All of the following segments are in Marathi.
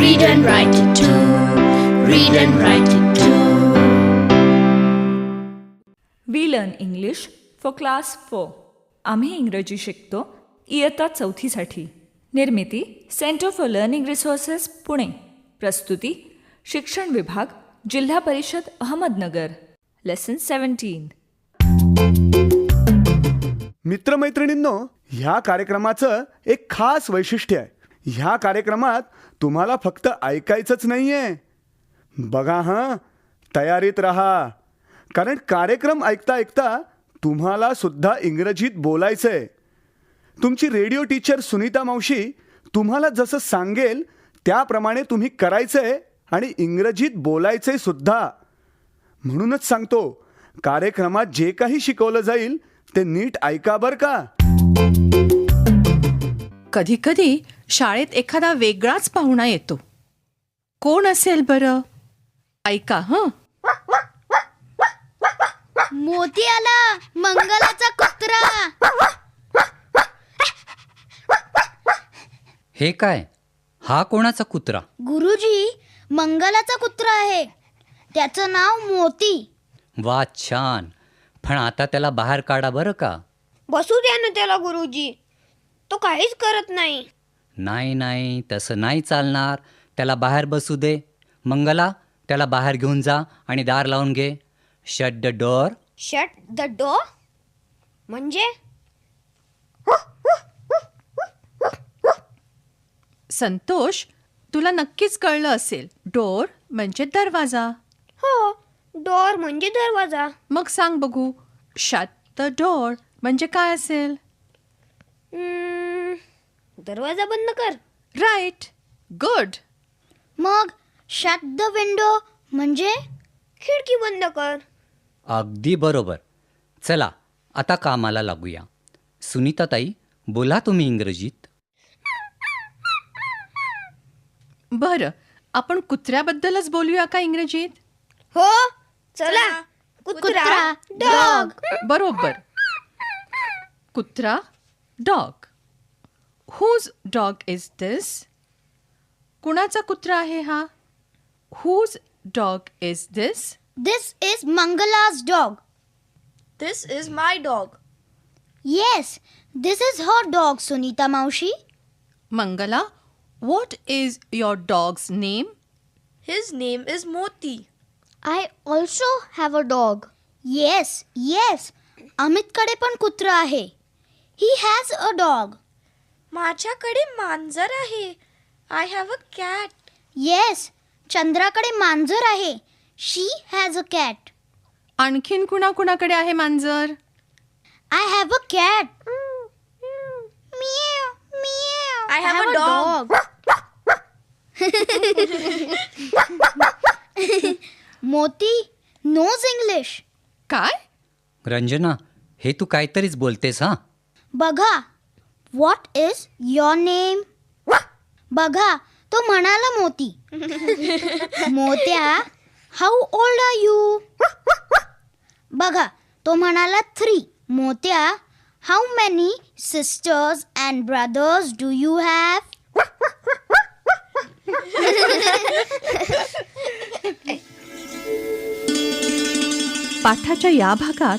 Read and write it too. Read and write it too. We learn English for class four आम्ही इंग्रजी शिकतो इयत्ता चौथीसाठी. निर्मिती centre for learning resources Pune. प्रस्तुती शिक्षण विभाग जिल्हा परिषद अहमदनगर. लेसन सेवन्टीन मित्रमैत्रिणींनो ह्या कार्यक्रमाचं एक खास वैशिष्ट्य आहे. ह्या कार्यक्रमात तुम्हाला फक्त ऐकायचंच नाहीये. बघा हां? तयारीत राहा. कारण कार्यक्रम ऐकता ऐकता तुम्हाला सुद्धा इंग्रजीत बोलायचंय. तुमची रेडिओ टीचर सुनीता मावशी तुम्हाला जसं सांगेल त्याप्रमाणे तुम्ही करायचंय आणि इंग्रजीत बोलायचंय सुद्धा. म्हणूनच सांगतो कार्यक्रमात जे काही शिकवलं जाईल ते नीट ऐका बर का. कधी कधी शाळेत एखादा वेगळाच पाहुणा येतो. कोण असेल बरं? ऐका हं? मोती आला. मंगलाचा कुत्रा. हे काय? हा कोणाचा कुत्रा? गुरुजी मंगलाचा कुत्रा आहे. त्याचं नाव मोती. वा छान. पण आता त्याला बाहेर काढा बरं का? बसू द्या ना त्याला गुरुजी. तो काहीच करत नाही. नाही नाही तसं नाही चालणार. त्याला बाहेर बसू दे. मंगला त्याला बाहेर घेऊन जा आणि दार लावून घे. Shut the door shut the door म्हणजे? संतोष तुला नक्कीच कळलं असेल. डोर म्हणजे दरवाजा. हो डोर म्हणजे दरवाजा. मग सांग बघू. शट द डोर म्हणजे काय असेल? हम्म, दरवाजा बंद कर. राईट गुड मग शट द विंडो म्हणजे खिडकी बंद कर. अगदी बरोबर. चला आता कामाला लागूया. सुनीताताई बोला तुम्ही इंग्रजीत. बरं आपण कुत्र्याबद्दलच बोलूया का इंग्रजीत? हो चला. कुत्रा डॉग बरोबर. कुत्रा dog whose dog is this कुणाचा कुत्रा आहे हा whose dog is this this is Mangala's dog this is my dog yes this is her dog Sunita मावशी Mangala what is your dog's name his name is Moti I also have a dog yes yes अमितकडे पण कुत्रा आहे ही हॅज अ डॉग माझ्याकडे मांजर आहे. I have a cat yes चंद्राकडे मांजर आहे. शी हॅज अ कॅट आणखीन कुणाकुणाकडे आहे मांजर? I have a cat I have a dog. Moti knows English काय? रंजना हे तू काहीतरीच बोलतेस हां? बघा व्हॉट इज युअर नेम बघा तो म्हणाला मोती. मोत्या हाऊ ओल्ड आर यू बघा तो म्हणाला थ्री मोत्या how many sisters and brothers do you have पाठाच्या या भागात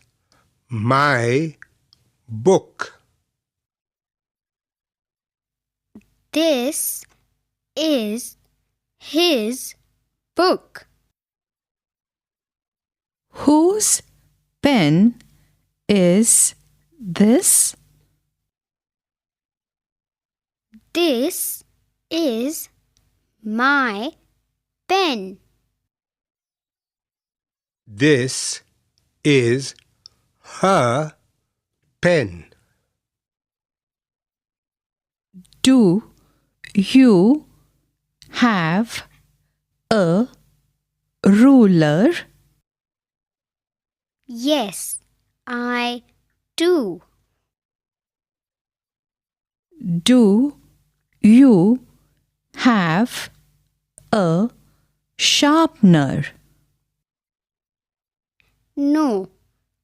my book. This is his book. Whose pen is this? This is my pen. This is her pen. Do you have a ruler? Yes, I do. Do you have a sharpener? No.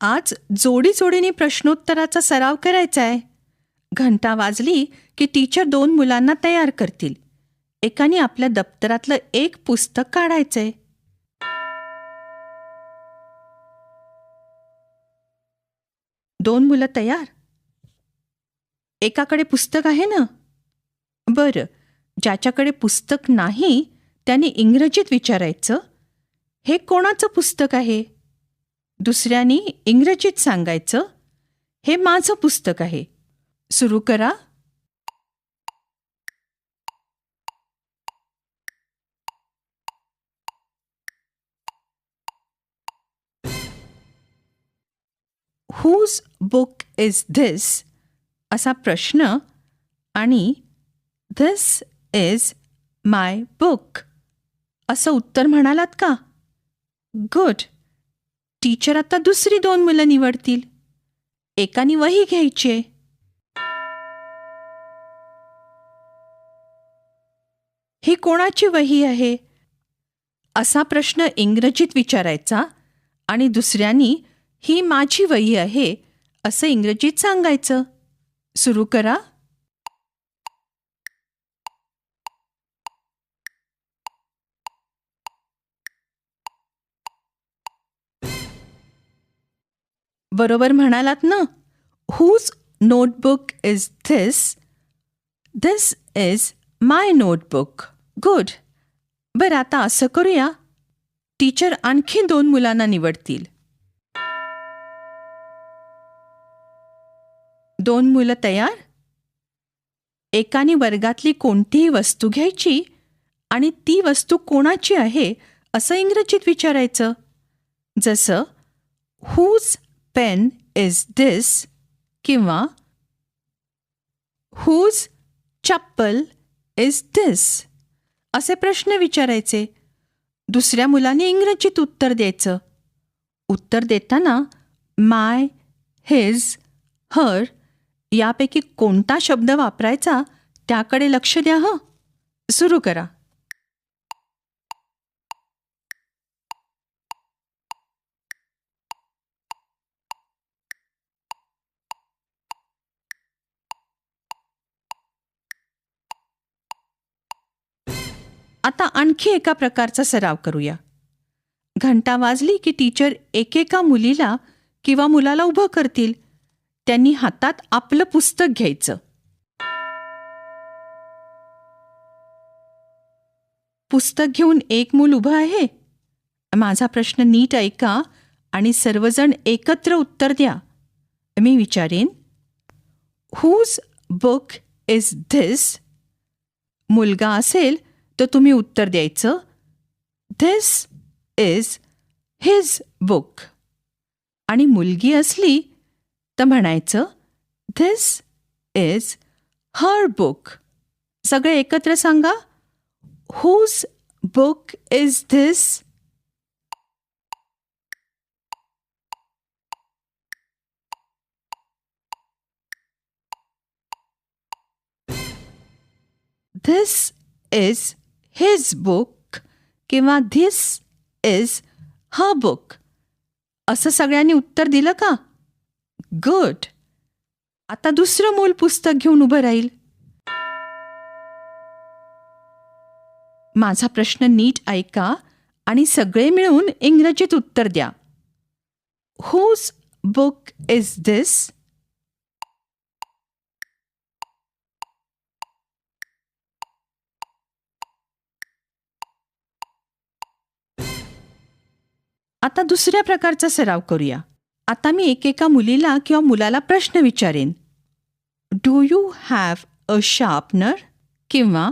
आज जोडी जोडीने प्रश्नोत्तराचा सराव करायचा आहे. घंटा वाजली की टीचर दोन मुलांना तयार करतील. एकाने आपल्या दप्तरातलं एक पुस्तक काढायचंय. दोन मुलं तयार? एकाकडे पुस्तक आहे ना? बरं ज्याच्याकडे पुस्तक नाही त्याने इंग्रजीत विचारायचं. हे कोणाचं पुस्तक आहे? दुसऱ्याने इंग्रजीत सांगायचं हे माझं पुस्तक आहे. सुरू करा. हुज बुक इज धिस असा प्रश्न आणि धिस इज माय बुक असं उत्तर म्हणालात का? गुड टीचर आता दुसरी दोन मुलं निवडतील. एकानी वही घ्यायची. आहे ही कोणाची वही आहे? असा प्रश्न इंग्रजीत विचारायचा आणि दुसऱ्यानी ही माझी वही आहे असं इंग्रजीत सांगायचं. सुरू करा. बरोबर म्हणालात ना? Whose notebook is this this is my notebook good बरं आता असं करूया. टीचर आणखी दोन मुलांना निवडतील. दोन मुलं तयार? एकाने वर्गातली कोणतीही वस्तू घ्यायची आणि ती वस्तू कोणाची आहे असं इंग्रजीत विचारायचं? जसं हूज पेन इज दिस किंवा हुज चप्पल इज दिस असे प्रश्न विचारायचे. दुसऱ्या मुलाने इंग्रजीत उत्तर द्यायचं. उत्तर देताना माय हिज हर यापैकी कोणता शब्द वापरायचा त्याकडे लक्ष द्या हं. सुरू करा. आता आणखी एका प्रकारचा सराव करूया. घंटा वाजली की टीचर एकेका मुलीला किंवा मुलाला उभं करतील. त्यांनी हातात आपलं पुस्तक घ्यायचं. पुस्तक घेऊन एक मूल उभं आहे. माझा प्रश्न नीट ऐका आणि सर्वजण एकत्र उत्तर द्या. मी विचारेन हुज बुक इज धिस मुलगा असेल तर तुम्ही उत्तर द्यायचं. धिस इज हिज बुक आणि मुलगी असली तर म्हणायचं धिस इज हर बुक सगळे एकत्र सांगा whose book is this this is his book किंवा धिस इज ह बुक असं सगळ्यांनी उत्तर दिलं का? गुड आता दुसरं मूल पुस्तक घेऊन उभं राहील. माझा प्रश्न नीट ऐका आणि सगळे मिळून इंग्रजीत उत्तर द्या. हुज बुक इज दिस आता दुसऱ्या प्रकारचा सराव करूया. आता मी एकेका मुलीला किंवा मुलाला प्रश्न विचारेन. Do you have a sharpener किंवा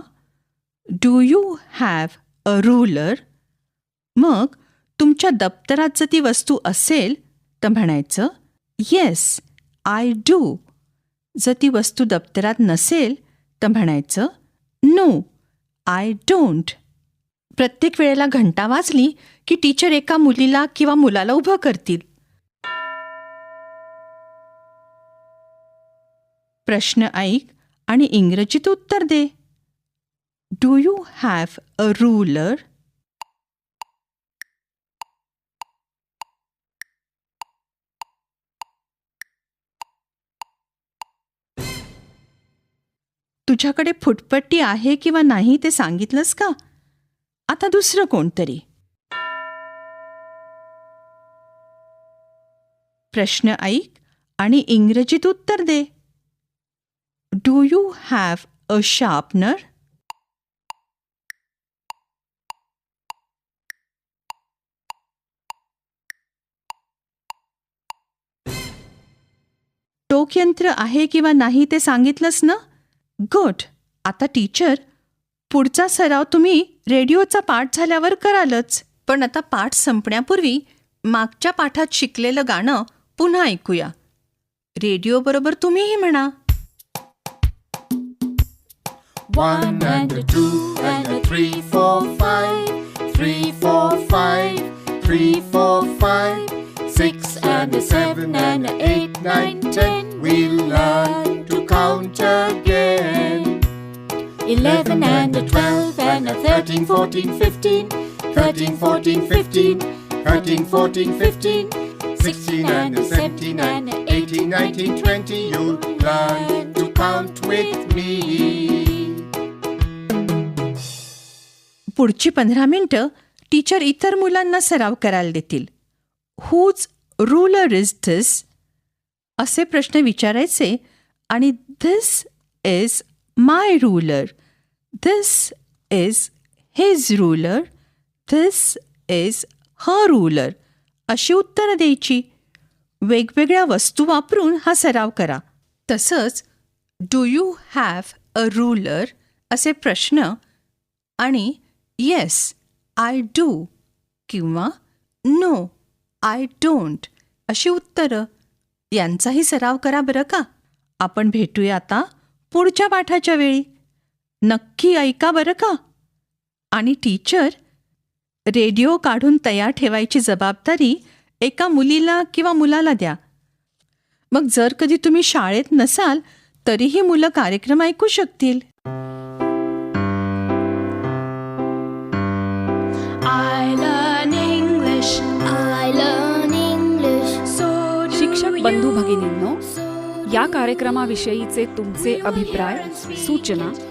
do you have a ruler मग तुमच्या दप्तरात जर ती वस्तू असेल तर म्हणायचं येस आय डू जर ती वस्तू दप्तरात नसेल तर म्हणायचं नो आय डोंट प्रत्येक वेळेला घंटा वाजली की टीचर एका मुलीला किंवा मुलाला उभं करतील. प्रश्न ऐक आणि इंग्रजीत उत्तर दे. Do you have a ruler तुझ्याकडे फुटपट्टी आहे किंवा नाही ते सांगितलंस का? आता दुसरं कोणतरी? प्रश्न ऐक आणि इंग्रजीत उत्तर दे. Do you have a sharpener टोकयंत्र आहे किंवा नाही ते सांगितलंस ना? गुड आता टीचर पुढचा सराव तुम्ही रेडिओचा पाठ झाल्यावर करालच. पण आता पाठ संपण्यापूर्वी मागच्या पाठात शिकलेलं गाणं पुन्हा ऐकूया. रेडिओ बरोबर तुम्हीही म्हणा. Six and a seven and a eight, nine, ten. We'll learn to count again. 11 and a 12 and a 13, 14, 15, 13, 14, 15, 13, 14, 15, 16 and a 17 and a 18, 19, 20. You learn to count with me. पुढची पंधरा मिनिटं टीचर इतर मुलांना सराव करायला देतील हुज रुलर इज धिस असे प्रश्न विचारायचे आणि this is my ruler this is his ruler. This is her ruler. अशी उत्तरं द्यायची. वेगवेगळ्या वस्तू वापरून हा सराव करा. तसंच do you have a ruler असे प्रश्न आणि येस आय डू किंवा नो आय डोंट अशी उत्तरं. यांचाही सराव करा बरं का. आपण भेटूया आता पुढच्या पाठाच्या वेळी. नक्की ऐका बरं का. आणि टीचर रेडिओ काढून तयार ठेवायची जबाबदारी एका मुलीला किंवा मुलाला द्या. मग जर कधी तुम्ही शाळेत नसाल तरीही मुलं कार्यक्रम ऐकू शकतील. शिक्षक. बंधू भगिनींनो या कार्यक्रमाविषयीचे तुमचे अभिप्राय सूचना